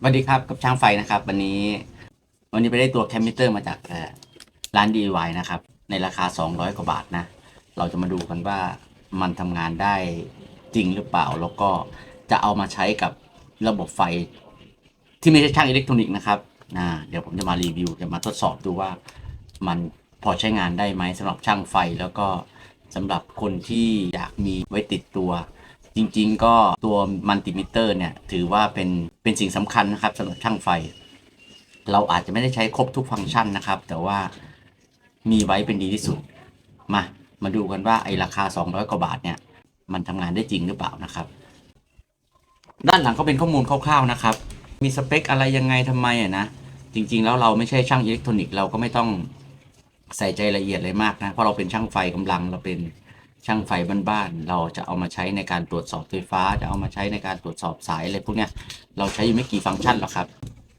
สวัสดีครับกับช่างไฟนะครับ วันนี้ วันนี้ไปได้ตัวแคมมิเตอร์มาจากร้าน DIY นะครับ ในราคา 200 กว่าบาทนะ เราจะมาดูกันว่ามันทำงานได้จริงหรือเปล่า แล้วก็จะเอามาใช้กับระบบไฟที่ไม่ใช่ช่างอิเล็กทรอนิกส์นะครับนะเดี๋ยวผมจะมารีวิว จะมาทดสอบดูว่ามันพอใช้งานได้ไหมสำหรับช่างไฟแล้วก็สำหรับคนที่อยากมีไว้ติดตัว จริง ๆ ก็ตัวมัลติมิเตอร์เนี่ยถือว่าเป็นเป็นสิ่งสำคัญนะครับสำหรับช่างไฟ เราอาจจะไม่ได้ใช้ครบทุกฟังก์ชันนะครับ แต่ว่ามีไว้เป็นดีที่สุด มา มาดูกันว่าไอ้ราคา 200 กว่าบาทเนี่ย มันทำงานได้จริงหรือเปล่านะครับ ด้านหลังก็เป็นข้อมูลคร่าวๆนะครับ มีสเปคอะไรยังไงทำไมอะนะ จริง ๆ แล้วเราไม่ใช่ช่างอิเล็กทรอนิกส์เราก็ไม่ต้องใส่ใจละเอียดเลยมากนะ เพราะเราเป็นช่างไฟกำลังเราเป็น ช่างไฟบ้านๆเราจะเอามาใช้ในการตรวจสอบไฟฟ้า จะเอามาใช้ในการตรวจสอบสายอะไรพวกเนี้ยเราใช้อยู่ไม่กี่ฟังก์ชันหรอกครับ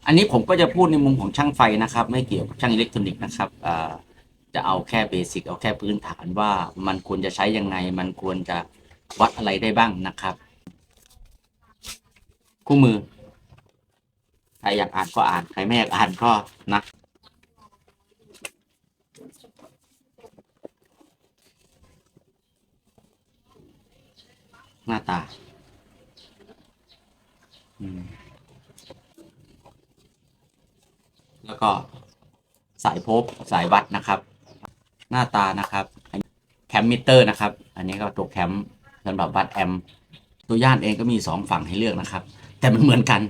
อันนี้ผมก็จะพูดในมุมของช่างไฟนะครับ ไม่เกี่ยวกับช่างอิเล็กทรอนิกส์นะครับจะเอาแค่เบสิกเอาแค่พื้นฐานว่ามันควรจะใช้ยังไง มันควรจะวัดอะไรได้บ้างนะครับ คู่มือใครอยากอ่านก็อ่านใครไม่อยากอ่านก็นะ หน้าตาแล้วก็สายพบสายวัดนะครับ หน้าตานะครับแคมมิเตอร์นะครับ อันนี้ก็ตัวแคมสำหรับวัดแอมตัวย่านเองก็มีสองฝั่งให้เลือกนะครับ แต่มันเหมือนกัน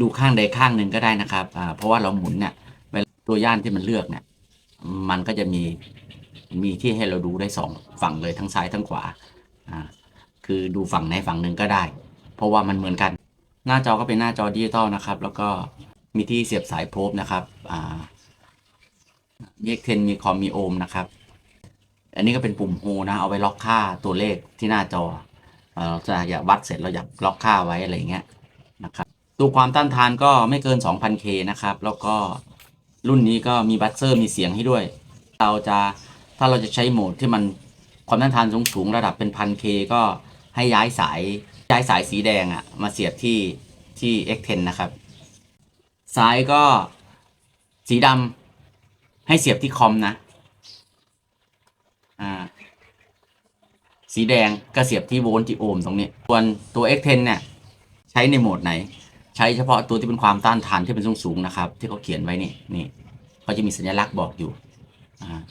ดูข้างใดข้างหนึ่งก็ได้นะครับอ่าเพราะว่าเราหมุนเนี่ยตัวย่านที่มันเลือกเนี่ย มันก็จะมีมีที่ให้เราดูได้สองฝั่งเลยทั้งซ้ายทั้งขวาอ่า คือดูฝั่งไหนฝั่งหนึ่งก็ได้ เพราะว่ามันเหมือนกัน หน้าจอก็เป็นหน้าจอดิจิตอลนะครับ แล้วก็มีที่เสียบสายโพบนะครับอ่าเยกเทนมีคอมมีโอห์มนะครับ อันนี้ก็เป็นปุ่มโฮนะ เอาไว้ล็อกค่าตัวเลขที่หน้าจอเราจะอยากวัดเสร็จเราอยากล็อกค่าไว้อะไรเงี้ยนะครับตัวความต้านทานก็ไม่เกิน 2,000K นะครับ แล้วก็รุ่นนี้ก็มีบัสเซอร์มีเสียงให้ด้วย เราจะถ้าเราจะใช้โหมดที่มันความต้านทานสูงสูงๆระดับเป็นพันเคก็ ให้ย้ายสายย้ายสายสีแดงอะมาเสียบที่ที่ X10 นะครับสายก็สีดำให้เสียบที่คอมนะอ่าสีแดงก็เสียบที่โวลต์ที่โอห์มตรงนี้ส่วนตัว X10 เนี่ยใช้ในโหมดไหน ใช้เฉพาะตัวที่เป็นความต้านทานที่เป็นสูงสูงนะครับ ที่เขาเขียนไว้นี่นี่เขาจะมีสัญลักษณ์บอกอยู่อ่า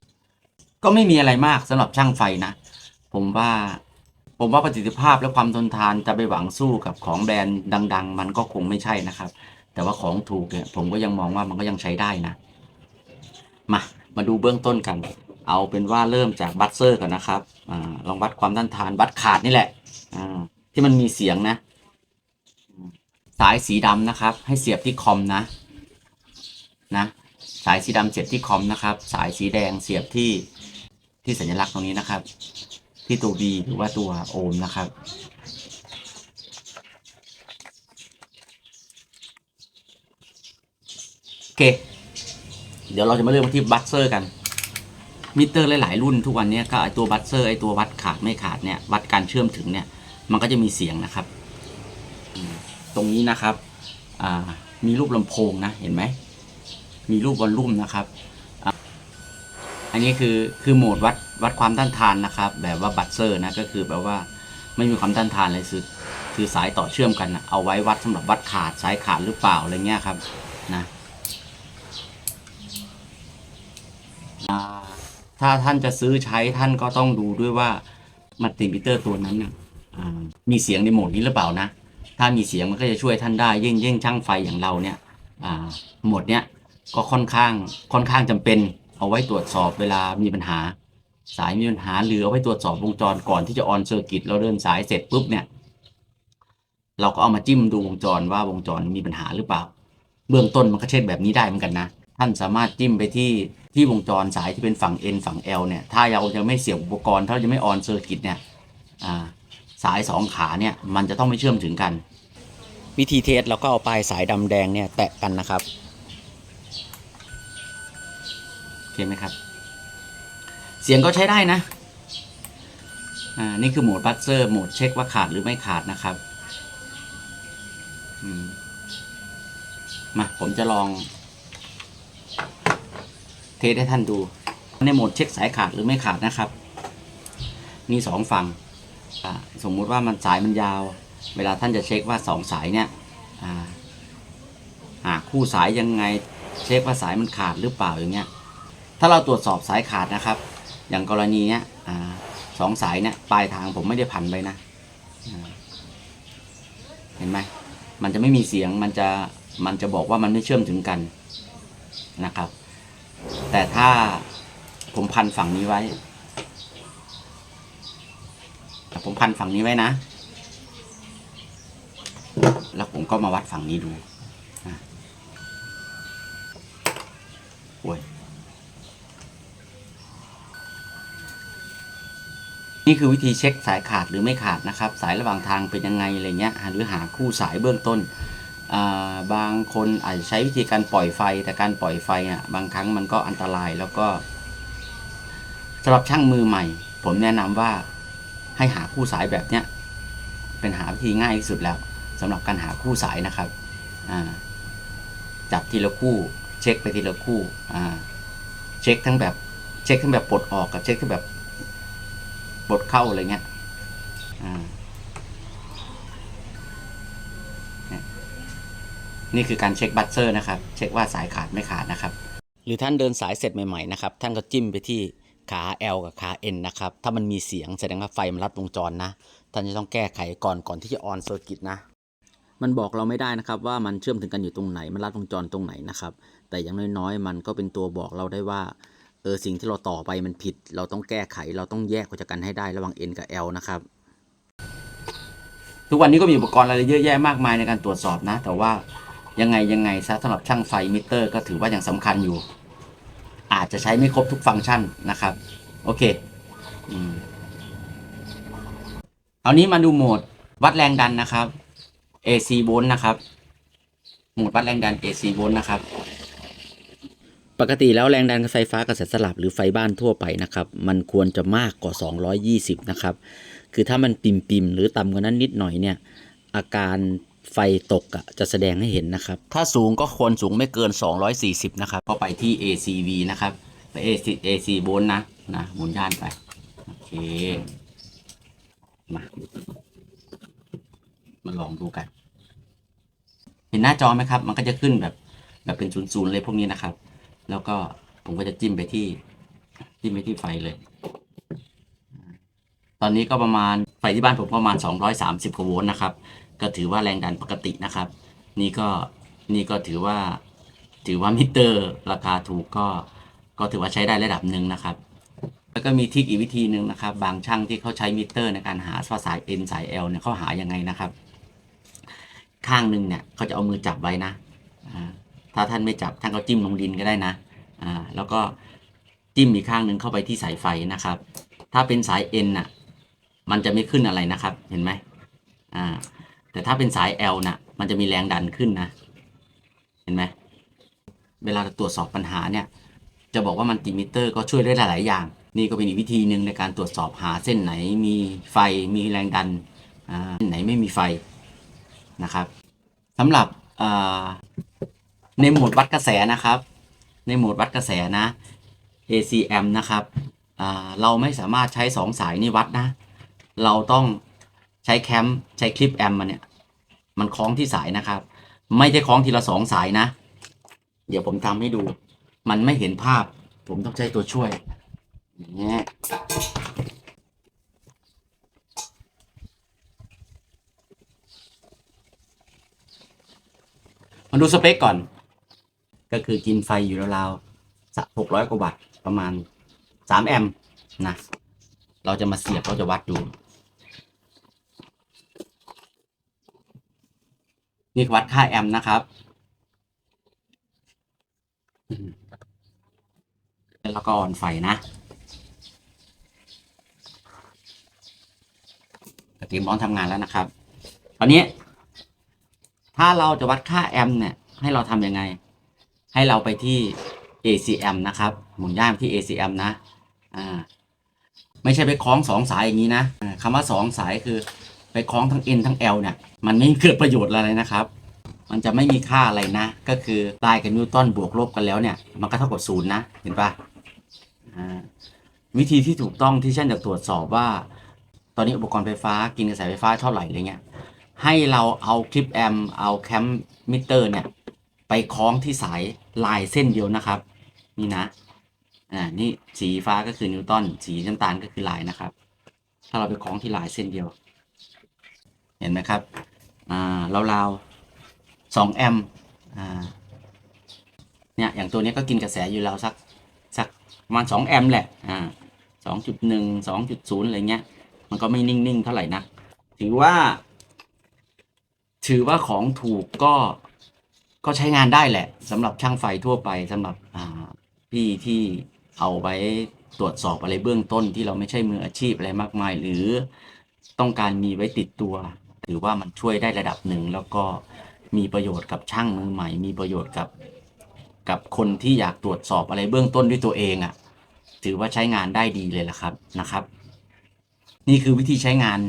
ก็ไม่มีอะไรมากสำหรับช่างไฟนะ ผมว่า ผมว่าประสิทธิภาพและความทนทานจะไปหวังสู้กับของแบรนด์ดัง ๆ มันก็คงไม่ใช่นะครับ แต่ว่าของถูกเนี่ยผมก็ยังมองว่ามันก็ยังใช้ได้นะ มามาดูเบื้องต้นกัน เอาเป็นว่าเริ่มจากบัตเซอร์ก่อนนะครับอลองวัดความต้านทานวัดขาดนี่แหละอที่มันมีเสียงนะ สายสีดำนะครับ ให้เสียบที่คอมนะนะสายสีดำเสียบที่คอมนะครับ สายสีแดงเสียบที่ที่สัญลักษณ์ตรงนี้นะครับ ที่ตัว V หรือว่าตัวโอห์มนะครับ โอเค เดี๋ยวเราจะมาเริ่มที่บัตเซอร์กัน มิเตอร์หลาย ๆ รุ่นทุกวันนี้ก็ไอตัวบัตเซอร์ไอตัววัดขาดไม่ขาดเนี่ย วัดการเชื่อมถึงเนี่ย มันก็จะมีเสียงนะครับ ตรงนี้นะครับ มีรูปลำโพงนะ เห็นไหม มีรูปวอลลุ่มนะครับ อันนี้คือคือโหมดวัด วัดความต้านทานนะครับ แบบว่าบัตเซอร์นะก็คือแบบว่าไม่มีความต้านทานเลยคือคือสายต่อเชื่อมกันนะเอาไว้วัดสำหรับวัดขาดสายขาดหรือเปล่าอะไรเงี้ยครับนะถ้าท่านจะซื้อใช้ท่านก็ต้องดูด้วยว่ามัลติมิเตอร์ตัวนั้นนะมีเสียงในโหมดนี้หรือเปล่านะ ถ้ามีเสียงมันก็จะช่วยท่านได้ยิ่งยิ่งช่างไฟอย่างเราเนี่ยโหมดเนี้ยก็ค่อนข้างค่อนข้างจำเป็นเอาไว้ตรวจสอบเวลามีปัญหา สายมีปัญหาหรือเอาไว้ตรวจสอบวงจรก่อนที่จะออนเซอร์กิตเราเดินสายเสร็จปุ๊บเนี่ย เราก็เอามาจิ้มดูวงจรว่าวงจรมีปัญหาหรือเปล่า เบื้องต้นมันก็เช็คแบบนี้ได้เหมือนกันนะ ท่านสามารถจิ้มไปที่ที่วงจรสายที่เป็นฝั่ง N ฝั่ง L เนี่ย ถ้าเรายังไม่เสียบอุปกรณ์ ถ้าเรายังไม่ออนเซอร์กิตเนี่ยอ่าสายสองขาเนี่ยมันจะต้องไม่เชื่อมถึงกัน วิธีเทสเราก็เอาปลายสายดำแดงเนี่ยแตะกันนะครับโอเคไหมครับเสียงก็ใช้ได้นะ อ่า นี่คือโหมดบัสเซอร์โหมดเช็คว่าขาดหรือไม่ขาดนะครับมมา ผมจะลอง เทสให้ท่านดู ในโหมดเช็คสายขาดหรือไม่ขาดนะครับ มีสองฝั่งอ่าสมมุติว่ามันสายมันยาว เวลาท่านจะเช็คว่าสองสายเนี่ยอ่าหาคู่สายยังไง เช็คว่าสายมันขาดหรือเปล่าอย่างเงี้ย ถ้าเราตรวจสอบสายขาดนะครับ อย่างกรณีเนี้ยสองสายเนี่ยปลายทางผมไม่ได้พันไปนะเห็นไหมมันจะไม่มีเสียงมันจะมันจะบอกว่ามันไม่เชื่อมถึงกันนะครับ แต่ถ้าผมพันฝั่งนี้ไว้ผมพันฝั่งนี้ไว้นะ แล้วผมก็มาวัดฝั่งนี้ดูอะโอ้ย นี่คือวิธีเช็คสายขาดหรือไม่ขาดนะครับ สายระหว่างทางเป็นยังไงอะไรเงี้ยหรือหาคู่สายเบื้องต้นาบางคนอาจจะใช้วิธีการปล่อยไฟ แต่การปล่อยไฟอะบางครั้งมันก็อันตรายแล้วก็สำหรับช่างมือใหม่ ผมแนะนำว่าให้หาคู่สายแบบเนี้ยเป็นหาวิธีง่ายที่สุดแล้วสำหรับการหาคู่สายนะครับจับทีละคู่ เช็คไปทีละคู่เช็คทั้งแบบเช็คทั้งแบบปลดออกกับเช็คทั้งแบบ บทเข้าอะไรเงี้ยอ่านี่คือการเช็คบัตเซอร์นะครับ เช็คว่าสายขาดไม่ขาดนะครับ หรือท่านเดินสายเสร็จใหม่ๆนะครับ ท่านก็จิ้มไปที่ขา L กับขา N นะครับ ถ้ามันมีเสียงแสดงว่าไฟมันลัดวงจรนะ ท่านจะต้องแก้ไขก่อนก่อนที่จะออนเซอร์กิตนะ มันบอกเราไม่ได้นะครับว่ามันเชื่อมถึงกันอยู่ตรงไหน มันลัดวงจรตรงไหนนะครับ แต่อย่างน้อยๆ มันก็เป็นตัวบอกเราได้ว่า ออสิ่งที่เราต่อไปมันผิด เราต้องแก้ไข เราต้องแยกออกจากกันให้ได้ระหว่าง N กับ L นะครับ ทุกวันนี้ก็มีอุปกรณ์อะไรเยอะแยะมากมายในการตรวจสอบนะ แต่ว่ายังไงยังไงซะสำหรับช่างไฟมิเตอร์ ก็ถือว่ายังสำคัญอยู่ อาจจะใช้ไม่ครบทุกฟังก์ชันนะครับ โอเคอเอานี้มาดูโหมดวัดแรงดันนะครับ AC โวลต์นะครับ โหมดวัดแรงดัน AC โวลต์นะครับ ปกติแล้วแรงดันไฟฟ้ากระแสสลับหรือไฟบ้านทั่วไปนะครับ มันควรจะมากกว่า 220 นะครับ คือถ้ามันปิมปิมหรือต่ำกว่านั้นนิดหน่อยเนี่ย อาการไฟตกอะจะแสดงให้เห็นนะครับ ถ้าสูงก็ควรสูงไม่เกิน 240 นะครับ ก็ไปที่ ACV นะครับ ไป AC AC โวลต์นะนะหมุนย่านไป โอเค มา มาลองดูกัน เห็นหน้าจอไหมครับ มันก็จะขึ้นแบบแบบเป็นศูนย์ๆเลยพวกนี้นะครับ แล้วก็ผมก็จะจิ้มไปที่จิ้มไปที่ไฟเลย ตอนนี้ก็ประมาณไฟที่บ้านผมประมาณ 230กว่าโวลต์นะครับ ก็ถือว่าแรงดันปกตินะครับ นี่ก็นี่ก็ถือว่าถือว่ามิเตอร์ราคาถูกก็ก็ถือว่าใช้ได้ระดับหนึ่งนะครับ แล้วก็มีทริคอีกวิธีหนึ่งนะครับ บางช่างที่เขาใช้มิเตอร์ในการหาว่าสาย N สาย L เนี่ยเขาหายังไงนะครับ ข้างหนึ่งเนี่ยเขาจะเอามือจับไว้นะ ถ้าท่านไม่จับท่านก็จิ้มลงดินก็ได้นะอ่าแล้วก็จิ้มอีกข้างหนึ่งเข้าไปที่สายไฟนะครับ ถ้าเป็นสาย N น่ะมันจะไม่ขึ้นอะไรนะครับเห็นไหมอ่าแต่ถ้าเป็นสาย L น่ะ มันจะมีแรงดันขึ้นนะ เห็นไหม เวลาตรวจสอบปัญหาเนี่ย จะบอกว่ามันติมิเตอร์ก็ช่วยได้หลาย ๆ อย่าง นี่ก็เป็นอีกวิธีหนึ่งในการตรวจสอบหาเส้นไหนมีไฟ มีแรงดันอ่าเส้นไหนไม่มีไฟนะครับสำหรับอ่า ในโหมดวัดกระแสนะครับ ในโหมดวัดกระแสนะ ACM นะครับเราไม่สามารถใช้สองสายนี้วัดนะ เราต้องใช้แคมใช้คลิปแอมมาเนี่ย มันคล้องที่สายนะครับ ไม่ใช่คล้องทีละสองสายนะ เดี๋ยวผมทำให้ดู มันไม่เห็นภาพ ผมต้องใช้ตัวช่วยอย่างเงี้ยมาดูสเปคก่อน ก็คือกินไฟอยู่ราวๆหกร้อยกว่าวัตต์ประมาณสามแอมป์นะ เราจะมาเสียบเราจะวัดดู นี่วัดค่าแอมป์นะครับแล้วก็ออนไฟนะกระติมร้อนทำงานแล้วนะครับ ตอนนี้ ถ้าเราจะวัดค่าแอมป์เนี่ย ให้เราทำยังไง ให้เราไปที่ ACM นะครับ หมุนย่านที่ ACM นะ อ่า ไม่ใช่ไปคล้องสองสายอย่างนี้นะอ่าคำว่าสองสายคือไปคล้องทั้ง N ทั้ง L เนี่ย มันไม่เกิดประโยชน์อะไรนะครับ มันจะไม่มีค่าอะไรนะ ก็คือไลน์กับนิวตันบวกลบกันแล้วเนี่ย มันก็เท่ากับศูนย์นะ เห็นปะอ่าวิธีที่ถูกต้องที่เช่างจะตรวจสอบว่า ตอนนี้อุปกรณ์ไฟฟ้ากินกระแสไฟฟ้าเท่าไหร่อะไรเงี้ย ให้เราเอาคลิปแอม เอาแคมมิเตอร์เนี่ย ไปคล้องที่สายลายเส้นเดียวนะครับ นี่นะอ่านี่สีฟ้าก็คือนิวตันสีน้ำตาลก็คือลายนะครับ ถ้าเราไปคล้องที่ลายเส้นเดียว เห็นไหมครับอ่าราวๆสองแอมอ่าเนี่ยอย่างตัวนี้ก็กินกระแสอยู่แล้วสักสักประมาณสองแอมแหละอ่าสองจุดหนึ่งสองจุดศูนย์อะไรเงี้ย มันก็ไม่นิ่งๆเท่าไหร่นะถือว่า ถือว่าของถูกก็ ก็ใช้งานได้แหละสำหรับช่างไฟทั่วไปสำหรับพี่ที่เอาไว้ตรวจสอบอะไรเบื้องต้นที่เราไม่ใช่มืออาชีพอะไรมากมาย หรือต้องการมีไว้ติดตัวถือว่ามันช่วยได้ระดับหนึ่ง แล้วก็มีประโยชน์กับช่างมือใหม่ มีประโยชน์กับกับคนที่อยากตรวจสอบอะไรเบื้องต้นด้วยตัวเองอะ่ะ ถือว่าใช้งานได้ดีเลยล่ะครับนะครับ นี่คือวิธีใช้งาน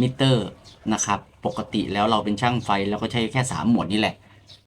มิเตอร์นะครับ ปกติแล้วเราเป็นช่างไฟเราก็ใช้แค่ 3 หมวดนี่แหละ